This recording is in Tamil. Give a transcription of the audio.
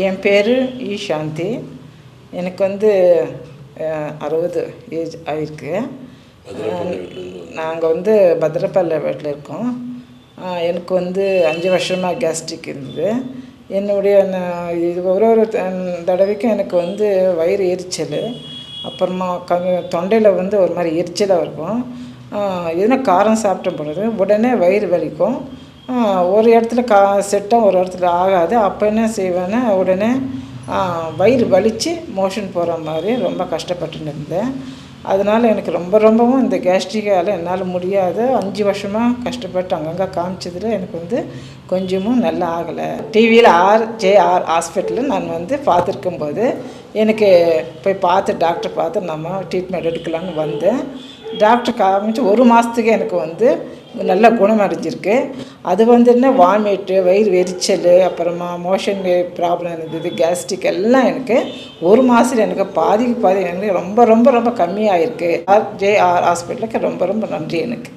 என் பேர் இ சாந்தி எனக்கு வந்து அறுபது ஏஜ் ஆயிருக்கு. நாங்கள் வந்து பத்திரப்பள்ளி வீட்டில் இருக்கோம். எனக்கு வந்து அஞ்சு வருஷமாக கேஸ்ட்ரிக் இருந்தது. என்னுடைய இது ஒரு ஒரு தடவைக்கும் எனக்கு வந்து வயிறு எரிச்சல். அப்புறமா க தொண்டையில் வந்து ஒரு மாதிரி எரிச்சலாக இருக்கும். எதுனா காரம் சாப்பிட்ட பொழுது உடனே வயிறு வலிக்கும். ஒரு இடத்துல கா செட்டம் ஒரு இடத்துல ஆகாது. அப்போ என்ன செய்வேன்னா உடனே வயிறு வலித்து மோஷன் போகிற மாதிரி ரொம்ப கஷ்டப்பட்டுன்னு இருந்தேன். அதனால் எனக்கு ரொம்ப ரொம்பவும் இந்த கேஸ்ட்ரிக்கால் என்னால் முடியாது. அஞ்சு வருஷமாக கஷ்டப்பட்டு அங்கங்கே காமிச்சதில் எனக்கு வந்து கொஞ்சமும் நல்லா ஆகலை. டிவியில் ஆர் ஜே ஆர் ஹாஸ்பிட்டலில் நான் வந்து பார்த்துருக்கும்போது எனக்கு போய் பார்த்து டாக்டர் பார்த்து நம்ம ட்ரீட்மெண்ட் எடுக்கலான்னு வந்தேன். டாக்டர் காமிச்சு ஒரு மாதத்துக்கு எனக்கு வந்து நல்ல குணமடைஞ்சிருக்கு அது வந்து என்ன வாமிட்டு வயிறு வெறிச்சல் அப்புறமா மோஷன் ப்ராப்ளம் இருந்தது கேஸ்ட்ரிக் எல்லாம் எனக்கு ஒரு மாதத்தில் எனக்கு பாதிக்கு பாதி எனக்கு ரொம்ப ரொம்ப ரொம்ப கம்மியாயிருக்கு. ஆர் ஜே ஹாஸ்பிட்டலுக்கு ரொம்ப ரொம்ப நன்றி எனக்கு.